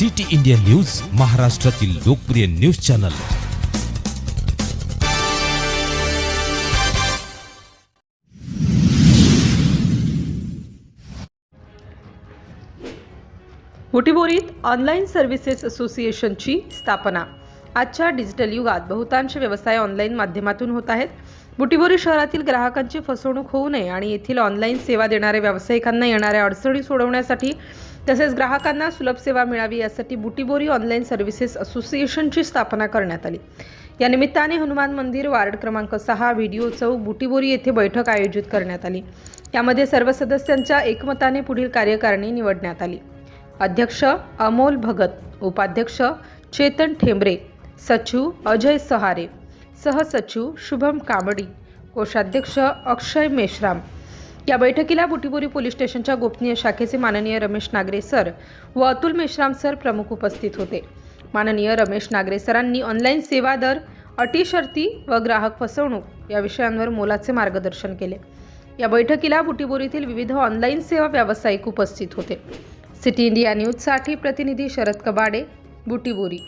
City India news महाराष्ट्रातील लोकप्रिय news channel. हुटीबोरीत ऑनलाईन सर्व्हिसेस असोसिएशनची स्थापना. आजच्या डिजिटल युगात बहुतांश व्यवसाय ऑनलाईन माध्यमातून होत आहेत. बुटीबोरी शहरातील ग्राहकांची फसवणूक होऊ नये आणि येथील ऑनलाईन सेवा देणाऱ्या व्यावसायिकांना येणाऱ्या अडचणी सोडवण्यासाठी तसेच ग्राहकांना सुलभ सेवा मिळावी यासाठी बुटीबोरी ऑनलाईन सर्व्हिसेस असोसिएशनची स्थापना करण्यात आली. या निमित्ताने हनुमान मंदिर वार्ड क्रमांक सहा व्हिडिओ चौक बुटीबोरी येथे बैठक आयोजित करण्यात आली. यामध्ये सर्व सदस्यांच्या एकमताने पुढील कार्यकारिणी निवडण्यात आली. अध्यक्ष अमोल भगत उपाध्यक्ष चेतन ठेंबरे सचिव अजय सहारे सहसचिव शुभम कांबडी कोषाध्यक्ष अक्षय मेश्राम या बैठकीला बुटीबोरी पोलीस स्टेशनच्या गोपनीय शाखेचे माननीय रमेश नागरे सर व अतुल मेश्राम सर प्रमुख उपस्थित होते. माननीय रमेश नागरे सरांनी ऑनलाईन सेवा दर अटी शर्ती व ग्राहक फसवणूक या विषयांवर मोलाचे मार्गदर्शन केले. या बैठकीला बुटीबोरीतील विविध ऑनलाईन सेवा व्यावसायिक उपस्थित होते. सिटी इंडिया न्यूजसाठी प्रतिनिधी शरद कबाडे बुटीबोरी.